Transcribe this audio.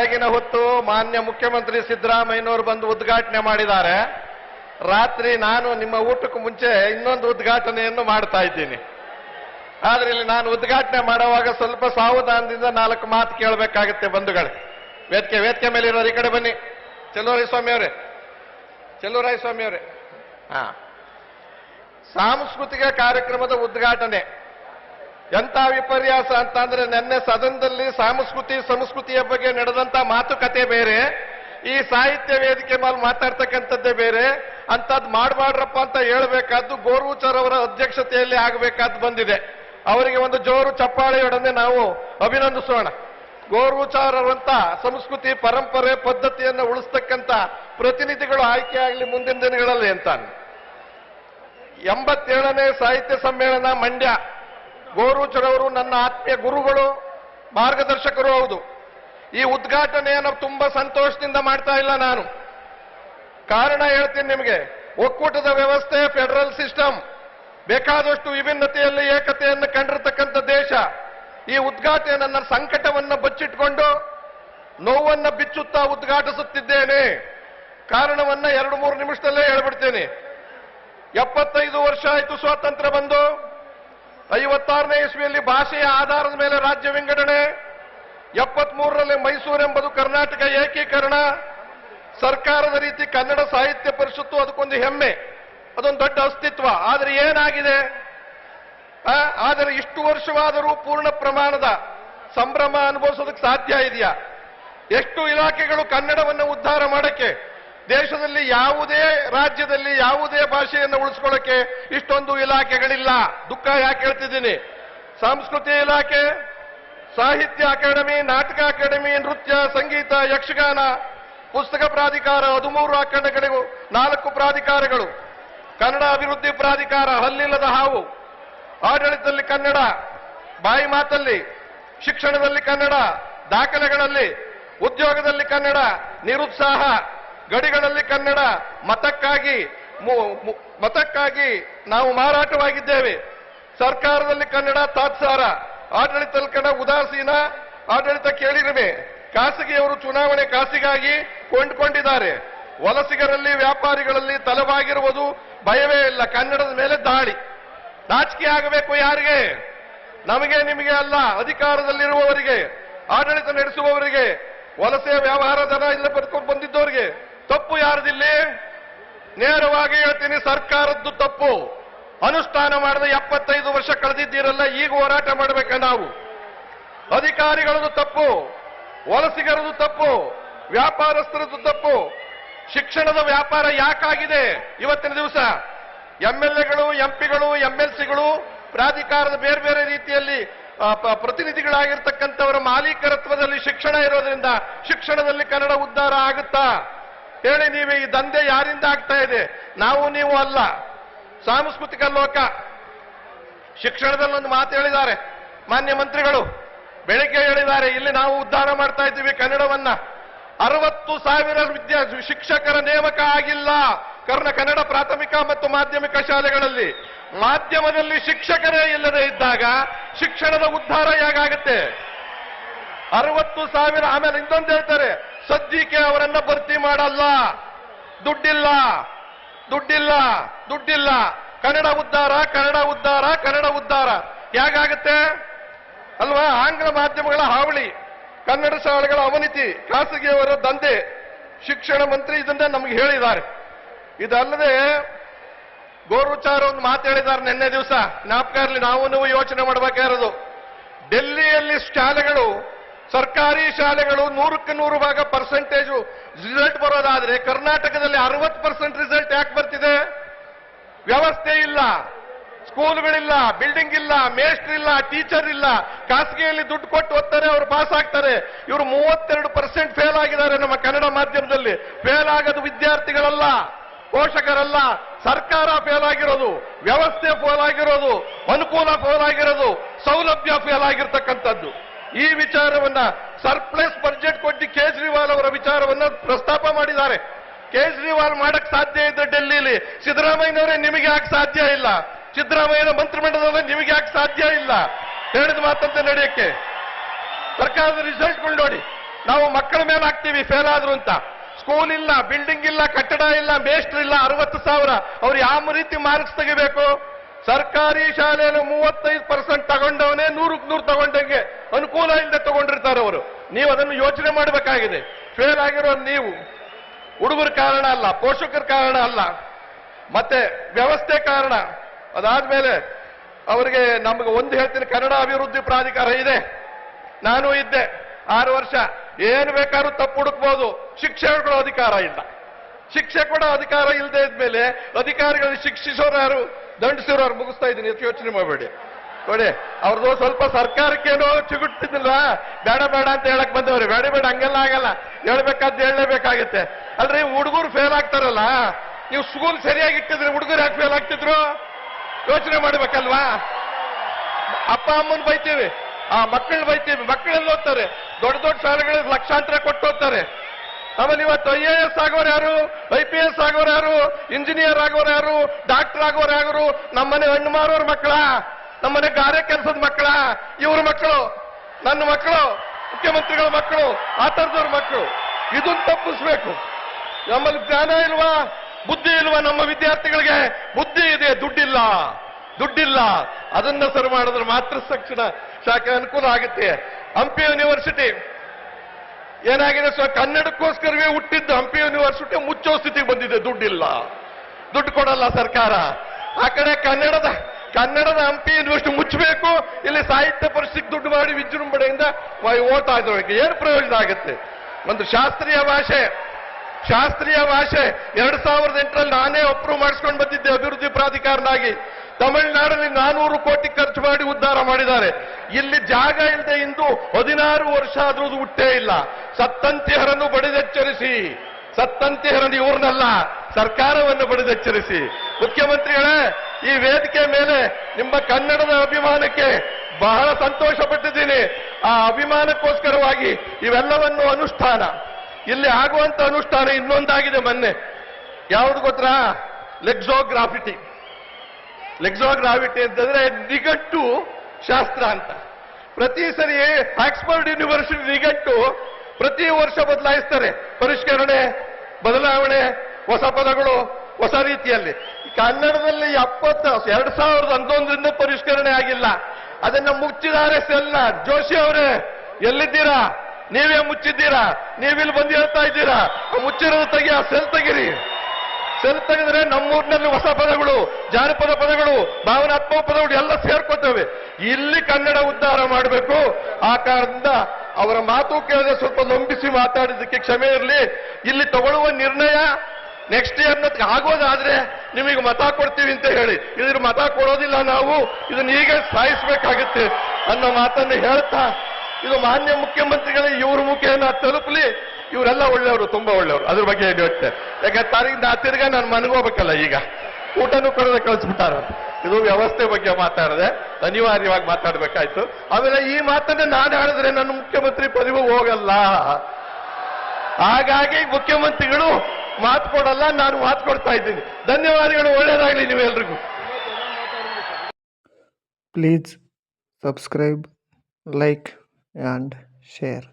ಬೆಳಗಿನ ಹೊತ್ತು ಮಾನ್ಯ ಮುಖ್ಯಮಂತ್ರಿ ಸಿದ್ದರಾಮಯ್ಯನವರು ಬಂದು ಉದ್ಘಾಟನೆ ಮಾಡಿದ್ದಾರೆ. ರಾತ್ರಿ ನಾನು ನಿಮ್ಮ ಊಟಕ್ಕೂ ಮುಂಚೆ ಇನ್ನೊಂದು ಉದ್ಘಾಟನೆಯನ್ನು ಮಾಡ್ತಾ ಇದ್ದೀನಿ. ಆದ್ರೆ ಇಲ್ಲಿ ನಾನು ಉದ್ಘಾಟನೆ ಮಾಡುವಾಗ ಸ್ವಲ್ಪ ಸಾವಧಾನದಿಂದ ನಾಲ್ಕು ಮಾತು ಕೇಳಬೇಕಾಗುತ್ತೆ ಬಂಧುಗಳೇ. ವೇದಿಕೆ ವೇದಿಕೆ ಮೇಲೆ ಇರೋರು ಈ ಕಡೆ ಬನ್ನಿ. ಚೆಲ್ಲೂರಾಯ ಸ್ವಾಮಿ ಅವರೇ. ಚೆಲ್ಲೂರಾಯ ಸ್ವಾಮಿ ಅವರೇ. ಹಾ. ಸಾಂಸ್ಕೃತಿಕ ಕಾರ್ಯಕ್ರಮದ ಉದ್ಘಾಟನೆ. ಎಂತ ವಿಪರ್ಯಾಸ ಅಂತ ಅಂದ್ರೆ ನಿನ್ನೆ ಸದನದಲ್ಲಿ ಸಾಂಸ್ಕೃತಿ ಸಂಸ್ಕೃತಿಯ ಬಗ್ಗೆ ನಡೆದಂತ ಮಾತುಕತೆ ಬೇರೆ, ಈ ಸಾಹಿತ್ಯ ವೇದಿಕೆ ಮೇಲೆ ಮಾತಾಡ್ತಕ್ಕಂಥದ್ದೇ ಬೇರೆ ಅಂತದ್ ಮಾಡಬಾಡ್ರಪ್ಪ ಅಂತ ಹೇಳ್ಬೇಕಾದ್ದು ಗೋರ್ವಚರ್ ಅವರ ಅಧ್ಯಕ್ಷತೆಯಲ್ಲಿ ಆಗಬೇಕಾದ್ದು ಬಂದಿದೆ. ಅವರಿಗೆ ಒಂದು ಜೋರು ಚಪ್ಪಾಳೆಯೊಡನೆ ನಾವು ಅಭಿನಂದಿಸೋಣ. ಗೋರ್ವುಚಾರ್ ಅವರಂತ ಸಂಸ್ಕೃತಿ ಪರಂಪರೆ ಪದ್ಧತಿಯನ್ನು ಉಳಿಸ್ತಕ್ಕಂಥ ಪ್ರತಿನಿಧಿಗಳು ಆಯ್ಕೆ ಆಗಲಿ ಮುಂದಿನ ದಿನಗಳಲ್ಲಿ ಅಂತಾನೆ. ಎಂಬತ್ತೇಳನೇ ಸಾಹಿತ್ಯ ಸಮ್ಮೇಳನ ಮಂಡ್ಯ. ಗೋರೂಚರವರು ನನ್ನ ಆತ್ಮೀಯ ಗುರುಗಳು, ಮಾರ್ಗದರ್ಶಕರು ಹೌದು. ಈ ಉದ್ಘಾಟನೆಯನ್ನು ತುಂಬಾ ಸಂತೋಷದಿಂದ ಮಾಡ್ತಾ ಇಲ್ಲ ನಾನು. ಕಾರಣ ಹೇಳ್ತೀನಿ ನಿಮಗೆ, ಒಕ್ಕೂಟದ ವ್ಯವಸ್ಥೆ, ಫೆಡರಲ್ ಸಿಸ್ಟಮ್, ಬೇಕಾದಷ್ಟು ವಿಭಿನ್ನತೆಯಲ್ಲಿ ಏಕತೆಯನ್ನು ಕಂಡಿರತಕ್ಕಂಥ ದೇಶ. ಈ ಉದ್ಘಾಟನೆ ನನ್ನ ಸಂಕಟವನ್ನ ಬಚ್ಚಿಟ್ಕೊಂಡು ನೋವನ್ನ ಬಿಚ್ಚುತ್ತಾ ಉದ್ಘಾಟಿಸುತ್ತಿದ್ದೇನೆ. ಕಾರಣವನ್ನ ಎರಡು ಮೂರು ನಿಮಿಷದಲ್ಲೇ ಹೇಳ್ಬಿಡ್ತೇನೆ. ಎಪ್ಪತ್ತೈದು ವರ್ಷ ಆಯಿತು ಸ್ವಾತಂತ್ರ್ಯ ಬಂದು ಐವತ್ತಾರನೇ ಇಸ್ವಿಯಲ್ಲಿ ಭಾಷೆಯ ಆಧಾರದ ಮೇಲೆ ರಾಜ್ಯ ವಿಂಗಡಣೆ. ಎಪ್ಪತ್ಮೂರರಲ್ಲಿ ಮೈಸೂರು ಎಂಬುದು ಕರ್ನಾಟಕ ಏಕೀಕರಣ. ಸರ್ಕಾರದ ರೀತಿ ಕನ್ನಡ ಸಾಹಿತ್ಯ ಪರಿಷತ್ತು ಅದಕ್ಕೊಂದು ಹೆಮ್ಮೆ, ಅದೊಂದು ದೊಡ್ಡ ಅಸ್ತಿತ್ವ. ಆದರೆ ಏನಾಗಿದೆ? ಆದರೆ ಇಷ್ಟು ವರ್ಷವಾದರೂ ಪೂರ್ಣ ಪ್ರಮಾಣದ ಸಂಭ್ರಮ ಅನುಭವಿಸೋದಕ್ಕೆ ಸಾಧ್ಯ ಇದೆಯಾ? ಎಷ್ಟು ಇಲಾಖೆಗಳು ಕನ್ನಡವನ್ನು ಉದ್ಧಾರ ಮಾಡಕ್ಕೆ, ದೇಶದಲ್ಲಿ ಯಾವುದೇ ರಾಜ್ಯದಲ್ಲಿ ಯಾವುದೇ ಭಾಷೆಯನ್ನು ಉಳಿಸ್ಕೊಳ್ಳಕ್ಕೆ ಇಷ್ಟೊಂದು ಇಲಾಖೆಗಳಿಲ್ಲ. ದುಃಖ ಯಾಕೆ ಹೇಳ್ತಿದ್ದೀನಿ? ಸಂಸ್ಕೃತಿ ಇಲಾಖೆ, ಸಾಹಿತ್ಯ ಅಕಾಡೆಮಿ, ನಾಟಕ ಅಕಾಡೆಮಿ, ನೃತ್ಯ, ಸಂಗೀತ, ಯಕ್ಷಗಾನ, ಪುಸ್ತಕ ಪ್ರಾಧಿಕಾರ, ಹದಿಮೂರು ಅಖಂಡಗಳಿಗೂ ನಾಲ್ಕು ಪ್ರಾಧಿಕಾರಗಳು. ಕನ್ನಡ ಅಭಿವೃದ್ಧಿ ಪ್ರಾಧಿಕಾರ, ಹಲ್ಲಿಲ್ಲದ ಹಾವು, ಆಡಳಿತದಲ್ಲಿ ಕನ್ನಡ, ಬಾಯಿ ಮಾತಲ್ಲಿ ಶಿಕ್ಷಣದಲ್ಲಿ ಕನ್ನಡ, ದಾಖಲೆಗಳಲ್ಲಿ ಉದ್ಯೋಗದಲ್ಲಿ ಕನ್ನಡ, ನಿರುತ್ಸಾಹ, ಗಡಿಗಳಲ್ಲಿ ಕನ್ನಡ, ಮತಕ್ಕಾಗಿ ಮತಕ್ಕಾಗಿ ನಾವು ಮಾರಾಟವಾಗಿದ್ದೇವೆ. ಸರ್ಕಾರದಲ್ಲಿ ಕನ್ನಡ ತಾತ್ಸಾರ, ಆಡಳಿತದಲ್ಲಿ ಕನ್ನಡ ಉದಾಸೀನ, ಆಡಳಿತ ಕೇಳಿರುವೆ. ಖಾಸಗಿಯವರು ಚುನಾವಣೆ ಕಾಸಿಗಾಗಿ ಕೊಂಡುಕೊಂಡಿದ್ದಾರೆ. ವಲಸಿಗರಲ್ಲಿ, ವ್ಯಾಪಾರಿಗಳಲ್ಲಿ ತಲವಾಗಿರುವುದು ಭಯವೇ ಇಲ್ಲ. ಕನ್ನಡದ ಮೇಲೆ ದಾಳಿ. ನಾಚಿಕೆ ಆಗಬೇಕು ಯಾರಿಗೆ? ನಮಗೆ ನಿಮಗೆ ಅಲ್ಲ, ಅಧಿಕಾರದಲ್ಲಿರುವವರಿಗೆ, ಆಡಳಿತ ನಡೆಸುವವರಿಗೆ ವಲಸೆ ವ್ಯವಹಾರ ದರ ಇಲ್ಲ ಬದುಕೊಂಡು ಬಂದಿದ್ದವರಿಗೆ. ತಪ್ಪು ಯಾರದಿಲ್ಲಿ? ನೇರವಾಗಿ ಹೇಳ್ತೀನಿ, ಸರ್ಕಾರದ್ದು ತಪ್ಪು. ಅನುಷ್ಠಾನ ಮಾಡದೆ ಎಪ್ಪತ್ತೈದು ವರ್ಷ ಕಳೆದಿದ್ದೀರಲ್ಲ, ಈಗ ಹೋರಾಟ ಮಾಡಬೇಕ ನಾವು. ಅಧಿಕಾರಿಗಳದು ತಪ್ಪು, ವಲಸಿಗರದು ತಪ್ಪು ವ್ಯಾಪಾರಸ್ಥರದ್ದು ತಪ್ಪು. ಶಿಕ್ಷಣದ ವ್ಯಾಪಾರ ಯಾಕಾಗಿದೆ ಇವತ್ತಿನ ದಿವಸ? ಎಂಎಲ್ಎಗಳು, ಎಂಪಿಗಳು, ಎಂಎಲ್ಸಿಗಳು ಪ್ರಾಧಿಕಾರದ ಬೇರೆ ಬೇರೆ ರೀತಿಯಲ್ಲಿ ಪ್ರತಿನಿಧಿಗಳಾಗಿರ್ತಕ್ಕಂಥವರ ಮಾಲೀಕರತ್ವದಲ್ಲಿ ಶಿಕ್ಷಣ ಇರೋದ್ರಿಂದ ಶಿಕ್ಷಣದಲ್ಲಿ ಕನ್ನಡ ಉದ್ಧಾರ ಆಗುತ್ತಾ? ಹೇಳಿ ನೀವೇ, ಈ ದಂಧೆ ಯಾರಿಂದ ಆಗ್ತಾ ಇದೆ? ನಾವು ನೀವು ಅಲ್ಲ. ಸಾಂಸ್ಕೃತಿಕ ಲೋಕ. ಶಿಕ್ಷಣದಲ್ಲಿ ಒಂದು ಮಾತು ಹೇಳಿದ್ದಾರೆ. ಮಾನ್ಯ ಮಂತ್ರಿಗಳು, ಬೆಳಿಗ್ಗೆ ಹೇಳಿದ್ದಾರೆ, ಇಲ್ಲಿ ನಾವು ಉದ್ಧಾರ ಮಾಡ್ತಾ ಇದ್ದೀವಿ ಕನ್ನಡವನ್ನ. ಅರವತ್ತು ಸಾವಿರ ವಿದ್ಯಾ, ಶಿಕ್ಷಕರ ನೇಮಕ ಆಗಿಲ್ಲ. ಕರ್ನ ಕನ್ನಡ ಪ್ರಾಥಮಿಕ ಮತ್ತು ಮಾಧ್ಯಮಿಕ ಶಾಲೆಗಳಲ್ಲಿ. ಮಾಧ್ಯಮದಲ್ಲಿ ಶಿಕ್ಷಕರೇ ಇಲ್ಲದೆ ಇದ್ದಾಗ ಶಿಕ್ಷಣದ ಉದ್ಧಾರ ಹೇಗಾಗುತ್ತೆ? ಅರವತ್ತು ಸಾವಿರ, ಆಮೇಲೆ ಇನ್ನೊಂದು ಹೇಳ್ತಾರೆ, ಸದ್ಯಕ್ಕೆ ಅವರನ್ನ ಭರ್ತಿ ಮಾಡಲ್ಲ. ದುಡ್ಡಿಲ್ಲ. ದುಡ್ಡಿಲ್ಲ ದುಡ್ಡಿಲ್ಲ. ಕನ್ನಡ ಉದ್ಧಾರ ಕನ್ನಡ ಉದ್ಧಾರ ಕನ್ನಡ ಉದ್ಧಾರ ಹೇಗಾಗುತ್ತೆ? ಅಲ್ವಾ? ಆಂಗ್ಲ ಮಾಧ್ಯಮಗಳ ಹಾವಳಿ, ಕನ್ನಡ ಶಾಲೆಗಳ ಅವನತಿ, ಖಾಸಗಿಯವರ ದಂಧೆ, ಶಿಕ್ಷಣ ಮಂತ್ರಿ ಇದನ್ನ ನಮ್ಗೆ ಹೇಳಿದ್ದಾರೆ. ಇದಲ್ಲದೆ ಗೋರುಚಾರ ಒಂದು ಮಾತು ಹೇಳಿದ್ದಾರೆ ನಿನ್ನೆ ದಿವಸ. ಜ್ಞಾಪಕ ನಾವು ನೀವು ಯೋಚನೆ ಮಾಡಬೇಕಾಗಿರೋದು. ಡೆಲ್ಲಿಯಲ್ಲಿ ಶಾಲೆಗಳು ಸರ್ಕಾರಿ ಶಾಲೆಗಳು ನೂರಕ್ಕೆ ನೂರು ಭಾಗ ಪರ್ಸೆಂಟೇಜು ರಿಸಲ್ಟ್ ಬರೋದಾದ್ರೆ ಕರ್ನಾಟಕದಲ್ಲಿ ಅರವತ್ತು ಪರ್ಸೆಂಟ್ ರಿಸಲ್ಟ್ ಯಾಕೆ ಬರ್ತಿದೆ? ವ್ಯವಸ್ಥೆ ಇಲ್ಲ ಸ್ಕೂಲ್ಗಳಿಲ್ಲ ಬಿಲ್ಡಿಂಗ್ ಇಲ್ಲ ಮೇಸ್ಟ್ರ್ ಇಲ್ಲ ಟೀಚರ್ ಇಲ್ಲ. ಖಾಸಗಿಯಲ್ಲಿ ದುಡ್ಡು ಕೊಟ್ಟು ಓದ್ತಾರೆ, ಅವರು ಪಾಸ್ ಆಗ್ತಾರೆ. ಇವರು ಮೂವತ್ತೆರಡು ಪರ್ಸೆಂಟ್ ಫೇಲ್ ಆಗಿದ್ದಾರೆ ನಮ್ಮ ಕನ್ನಡ ಮಾಧ್ಯಮದಲ್ಲಿ. ಫೇಲ್ ಆಗೋದು ವಿದ್ಯಾರ್ಥಿಗಳಲ್ಲ, ಪೋಷಕರಲ್ಲ. ಸರ್ಕಾರ ಫೇಲ್ ಆಗಿರೋದು, ವ್ಯವಸ್ಥೆ ಫೇಲ್ ಆಗಿರೋದು, ಅನುಕೂಲ ಫೇಲ್ ಆಗಿರೋದು, ಸೌಲಭ್ಯ ಫೇಲ್ ಆಗಿರ್ತಕ್ಕಂಥದ್ದು. ಈ ವಿಚಾರವನ್ನ ಸರ್ಪ್ಲಸ್ ಬಜೆಟ್ ಕೊಟ್ಟು ಕೇಜ್ರಿವಾಲ್ ಅವರ ವಿಚಾರವನ್ನ ಪ್ರಸ್ತಾಪ ಮಾಡಿದ್ದಾರೆ. ಕೇಜ್ರಿವಾಲ್ ಮಾಡಕ್ ಸಾಧ್ಯ ಇದ್ದ ಡೆಲ್ಲಿಲಿ. ಸಿದ್ದರಾಮಯ್ಯನವರೇ ನಿಮಗೆ ಯಾಕೆ ಸಾಧ್ಯ ಇಲ್ಲ? ಸಿದ್ದರಾಮಯ್ಯನ ಮಂತ್ರಿಮಂಡಲದಲ್ಲಿ ನಿಮಗೆ ಯಾಕೆ ಸಾಧ್ಯ ಇಲ್ಲ? ಹೇಳಿದ ಮಾತಂತೆ ನಡೆಯಕ್ಕೆ. ಸರ್ಕಾರದ ರಿಸಲ್ಟ್ಗಳು ನೋಡಿ. ನಾವು ಮಕ್ಕಳ ಮೇಲೆ ಹಾಕ್ತೀವಿ ಫೇಲ್ ಆದ್ರು ಅಂತ. ಸ್ಕೂಲ್ ಇಲ್ಲ ಬಿಲ್ಡಿಂಗ್ ಇಲ್ಲ, ಕಟ್ಟಡ ಇಲ್ಲ ಮೇಸ್ಟ್ರ್ ಇಲ್ಲ, ಅರವತ್ತು ಸಾವಿರ. ಅವ್ರು ಯಾವ ರೀತಿ ಮಾರ್ಕ್ಸ್ ತೆಗಿಬೇಕು? ಸರ್ಕಾರಿ ಶಾಲೆಯಲ್ಲಿ ಮೂವತ್ತೈದು ಪರ್ಸೆಂಟ್ ತಗೊಂಡವನೇ ನೂರಕ್ಕೆ ನೂರು ತಗೊಂಡಂಗೆ ಅನುಕೂಲ ಇಲ್ಲದೆ ತಗೊಂಡಿರ್ತಾರೆ ಅವರು. ನೀವು ಅದನ್ನು ಯೋಚನೆ ಮಾಡಬೇಕಾಗಿದೆ. ಫೇಲ್ ಆಗಿರೋದು ನೀವು, ಹುಡುಗರ ಕಾರಣ ಅಲ್ಲ, ಪೋಷಕರ ಕಾರಣ ಅಲ್ಲ, ಮತ್ತೆ ವ್ಯವಸ್ಥೆ ಕಾರಣ. ಅದಾದ್ಮೇಲೆ ಅವರಿಗೆ ನಮಗೆ ಒಂದು ಹೇಳ್ತೀನಿ, ಕನ್ನಡ ಅಭಿವೃದ್ಧಿ ಪ್ರಾಧಿಕಾರ ಇದೆ. ನಾನು ಇದ್ದೆ ಆರು ವರ್ಷ. ಏನು ಬೇಕಾದ್ರೂ ತಪ್ಪು ಹುಡುಕ್ಬೋದು. ಶಿಕ್ಷಕರು ಅಧಿಕಾರ ಇಲ್ಲ. ಶಿಕ್ಷೆ ಕೊಡೋ ಅಧಿಕಾರ ಇಲ್ಲದೆ ಇದ್ಮೇಲೆ ಅಧಿಕಾರಿಗಳು ಶಿಕ್ಷಿಸೋರು ಯಾರು? ದಂಡಿಸೋರು ಅವ್ರು ಮುಗಿಸ್ತಾ ಇದ್ದೀನಿ ಎಷ್ಟು ಯೋಚನೆ ಮಾಡಬೇಡಿ. ನೋಡಿ, ಅವ್ರದ್ದು ಸ್ವಲ್ಪ ಸರ್ಕಾರಕ್ಕೇನೋ ಚಿಗುಟ್ಟಿದ್ದಿಲ್ಲ. ಬೇಡ ಬೇಡ ಅಂತ ಹೇಳಕ್ ಬಂದವ್ರಿ. ಬೇಡ ಬೇಡ, ಹಂಗೆಲ್ಲ ಆಗಲ್ಲ. ಹೇಳ್ಬೇಕಾದ್ ಹೇಳಲೇಬೇಕಾಗತ್ತೆ. ಅಲ್ರಿ, ಹುಡುಗರು ಫೇಲ್ ಆಗ್ತಾರಲ್ಲ, ನೀವು ಸ್ಕೂಲ್ ಸರಿಯಾಗಿ ಇಟ್ಟಿದ್ರೆ, ಹುಡುಗರು ಯಾಕೆ ಫೇಲ್ ಆಗ್ತಿದ್ರು? ಯೋಚನೆ ಮಾಡ್ಬೇಕಲ್ವಾ? ಅಪ್ಪ, ಅಮ್ಮನ್ ಬೈತೀವಿ. ಆ ಮಕ್ಕಳು ಬೈತೀವಿ. ಮಕ್ಕಳೆಲ್ಲ ಓದ್ತಾರೆ ದೊಡ್ಡ ದೊಡ್ಡ ಶಾಲೆಗಳಿಗೆ ಲಕ್ಷಾಂತರ ಕೊಟ್ಟು ಓದ್ತಾರೆ ಆಮೇಲೆ ಇವತ್ತು ಐ ಎ ಎಸ್ ಆಗೋರು ಯಾರು? ಐ ಪಿ ಎಸ್ ಆಗೋರು ಯಾರು? ಇಂಜಿನಿಯರ್ ಆಗೋರು ಯಾರು? ಡಾಕ್ಟರ್ ಆಗೋರು ಯಾರು? ನಮ್ಮನೆ ಹಣ್ಣು ಮಾರೋರ್ ಮಕ್ಕಳ? ನಮ್ಮನೆ ಗಾರೆ ಕೆಲಸದ ಮಕ್ಕಳ? ಇವ್ರ ಮಕ್ಕಳು? ನನ್ನ ಮಕ್ಕಳು? ಮುಖ್ಯಮಂತ್ರಿಗಳ ಮಕ್ಕಳು? ಆ ಥರದವ್ರ ಮಕ್ಕಳು? ಇದನ್ನ ತಪ್ಪಿಸ್ಬೇಕು. ನಮ್ಮಲ್ಲಿ ಜ್ಞಾನ ಇಲ್ವಾ? ಬುದ್ಧಿ ಇಲ್ವಾ ನಮ್ಮ ವಿದ್ಯಾರ್ಥಿಗಳಿಗೆ? ಬುದ್ಧಿ ಇದೆ, ದುಡ್ಡಿಲ್ಲ. ದುಡ್ಡಿಲ್ಲ. ಅದನ್ನ ಸರಿ ಮಾಡಿದ್ರೆ ಮಾತ್ರ ತಕ್ಷಣ ಶಾಖೆ ಅನುಕೂಲ ಆಗುತ್ತೆ. ಹಂಪಿ ಯೂನಿವರ್ಸಿಟಿ ಏನಾಗಿದೆ ಸೊ ಕನ್ನಡಕ್ಕೋಸ್ಕರವೇ ಹುಟ್ಟಿದ್ದು ಹಂಪಿ ಯೂನಿವರ್ಸಿಟಿ ಮುಚ್ಚೋ ಸ್ಥಿತಿಗೆ ಬಂದಿದೆ. ದುಡ್ಡಿಲ್ಲ. ದುಡ್ಡು ಕೊಡಲ್ಲ ಸರ್ಕಾರ. ಆ ಕಡೆ ಕನ್ನಡದ ಕನ್ನಡದ ಹಂಪಿ ಯೂನಿವರ್ಸಿಟಿ ಮುಚ್ಚಬೇಕು. ಇಲ್ಲಿ ಸಾಹಿತ್ಯ ಪರಿಷತ್ ದುಡ್ಡು ಮಾಡಿ ವಿಜೃಂಭಣೆಯಿಂದ ಓದ್ತಾ ಇದ್ರು. ಏನು ಪ್ರಯೋಜನ ಆಗುತ್ತೆ? ಒಂದು ಶಾಸ್ತ್ರೀಯ ಭಾಷೆ. ಶಾಸ್ತ್ರೀಯ ಭಾಷೆ. ಎರಡ್ ಸಾವಿರದ ಎಂಟರಲ್ಲಿ ನಾನೇ ಅಪ್ರೂವ್ ಮಾಡಿಸ್ಕೊಂಡು ಬಂದಿದ್ದೆ ಅಭಿವೃದ್ಧಿ ಪ್ರಾಧಿಕಾರನಾಗಿ. ತಮಿಳುನಾಡಲ್ಲಿ ನಾನೂರು ಕೋಟಿ ಖರ್ಚು ಮಾಡಿ ಉದ್ಧಾರ ಮಾಡಿದ್ದಾರೆ. ಇಲ್ಲಿ ಜಾಗ ಇಲ್ಲದೆ ಇಂದು ಹದಿನಾರು ವರ್ಷ ಆದ್ರೂ ಹುಟ್ಟೇ ಇಲ್ಲ. ಸತ್ತಂತಿಹರನ್ನು ಬಡಿದೆಚ್ಚರಿಸಿ. ಸತ್ತಂತಿಹರನ್ನು ಇವ್ರನ್ನಲ್ಲ, ಸರ್ಕಾರವನ್ನು ಬಡಿದೆಚ್ಚರಿಸಿ. ಮುಖ್ಯಮಂತ್ರಿಗಳೇ, ಈ ವೇದಿಕೆ ಮೇಲೆ ನಿಮ್ಮ ಕನ್ನಡದ ಅಭಿಮಾನಕ್ಕೆ ಬಹಳ ಸಂತೋಷ ಪಟ್ಟಿದ್ದೀನಿ ಆ ಅಭಿಮಾನಕ್ಕೋಸ್ಕರವಾಗಿ ಇವೆಲ್ಲವನ್ನು ಅನುಷ್ಠಾನ. ಇಲ್ಲಿ ಆಗುವಂತ ಅನುಷ್ಠಾನ ಇನ್ನೊಂದಾಗಿದೆ ಮೊನ್ನೆ. ಯಾವ್ದು ಗೊತ್ತಾ? ಲೆಕ್ಸೋಗ್ರಾಫಿಟಿ ಲೆಕ್ಸೋಗ್ರಾಫಿಟಿ ಅಂತಂದ್ರೆ ನಿಘಂಟು ಶಾಸ್ತ್ರ ಅಂತ. ಪ್ರತಿ ಸರಿ ಆಕ್ಸ್ಫರ್ಡ್ ಯೂನಿವರ್ಸಿಟಿ ನಿಘಂಟು ಪ್ರತಿ ವರ್ಷ ಬದಲಾಯಿಸ್ತಾರೆ. ಪರಿಷ್ಕರಣೆ, ಬದಲಾವಣೆ, ಹೊಸ ಪದಗಳು, ಹೊಸ ರೀತಿಯಲ್ಲಿ. ಕನ್ನಡದಲ್ಲಿ ಎಪ್ಪತ್ತ, ಎರಡ್ ಸಾವಿರದ ಹನ್ನೊಂದರಿಂದ ಪರಿಷ್ಕರಣೆ ಆಗಿಲ್ಲ. ಅದನ್ನ ಮುಚ್ಚಿದ್ದಾರೆ ಸೆಲ್ಲ. ಜೋಶಿ ಅವರೇ, ಎಲ್ಲಿದ್ದೀರಾ? ನೀವೇ ಮುಚ್ಚಿದ್ದೀರಾ? ನೀವಿಲ್ಲಿ ಬಂದು ಹೇಳ್ತಾ ಇದ್ದೀರಾ? ಮುಚ್ಚಿರೋದು ತೆಗಿ, ಆ ಸೆಲ್ ತೆಗಿರಿ. ತೆಗೆದ್ರೆ ನಮ್ಮೂರಿನಲ್ಲಿ ಹೊಸ ಪದಗಳು, ಜಾನಪದ ಪದಗಳು, ಭಾವನಾತ್ಮಕ ಪದಗಳು ಎಲ್ಲ ಸೇರ್ಕೊತವೆ. ಇಲ್ಲಿ ಕನ್ನಡ ಉದ್ಧಾರ ಮಾಡಬೇಕು. ಆ ಕಾರಣದಿಂದ ಅವರ ಮಾತು ಕೇಳಿದ್ರೆ ಸ್ವಲ್ಪ ಲಂಬಿಸಿ ಮಾತಾಡಿದ್ದಕ್ಕೆ ಕ್ಷಮೆ ಇರಲಿ. ಇಲ್ಲಿ ತಗೊಳ್ಳುವ ನಿರ್ಣಯ ನೆಕ್ಸ್ಟ್ ಇಯರ್ ಆಗೋದಾದ್ರೆ ನಿಮಗೆ ಮತ ಕೊಡ್ತೀವಿ ಅಂತ ಹೇಳಿ. ಇದ್ರ ಮತ ಕೊಡೋದಿಲ್ಲ ನಾವು, ಇದನ್ನ ಹೀಗೆ ಸಾಯಿಸಬೇಕಾಗುತ್ತೆ ಅನ್ನೋ ಮಾತನ್ನು ಹೇಳ್ತಾ, ಇದು ಮಾನ್ಯ ಮುಖ್ಯಮಂತ್ರಿಗಳ ಇವರೆಲ್ಲ ಒಳ್ಳೆಯವರು, ತುಂಬಾ ಒಳ್ಳೆಯವರು. ಅದ್ರ ಬಗ್ಗೆ ಯೋಚನೆ ಯಾಕಂದ್ರೆ ತಾರೀಕಿಂದ ತಿರ್ಗ ನಾನು ಮನಗೋಬೇಕಲ್ಲ ಈಗ. ಊಟನೂ ಕೊಡದೆ ಕಳಿಸ್ಬಿಟ್ಟಾರ ಇದು ವ್ಯವಸ್ಥೆ ಬಗ್ಗೆ ಮಾತಾಡಿದೆ. ಅನಿವಾರ್ಯವಾಗಿ ಮಾತಾಡ್ಬೇಕಾಯ್ತು. ಆಮೇಲೆ ಈ ಮಾತನ್ನ ನಾನು ಹೇಳಿದ್ರೆ ನನ್ನ ಮುಖ್ಯಮಂತ್ರಿ ಪದವಿ ಹೋಗಲ್ಲ. ಹಾಗಾಗಿ ಮುಖ್ಯಮಂತ್ರಿಗಳು ಮಾತು ಕೊಡಲ್ಲ, ನಾನು ಮಾತು ಕೊಡ್ತಾ ಇದ್ದೀನಿ. ಧನ್ಯವಾದಗಳು ಒಳ್ಳೇದಾಗಲಿ ನೀವೆಲ್ರಿಗೂ. Please subscribe like and share.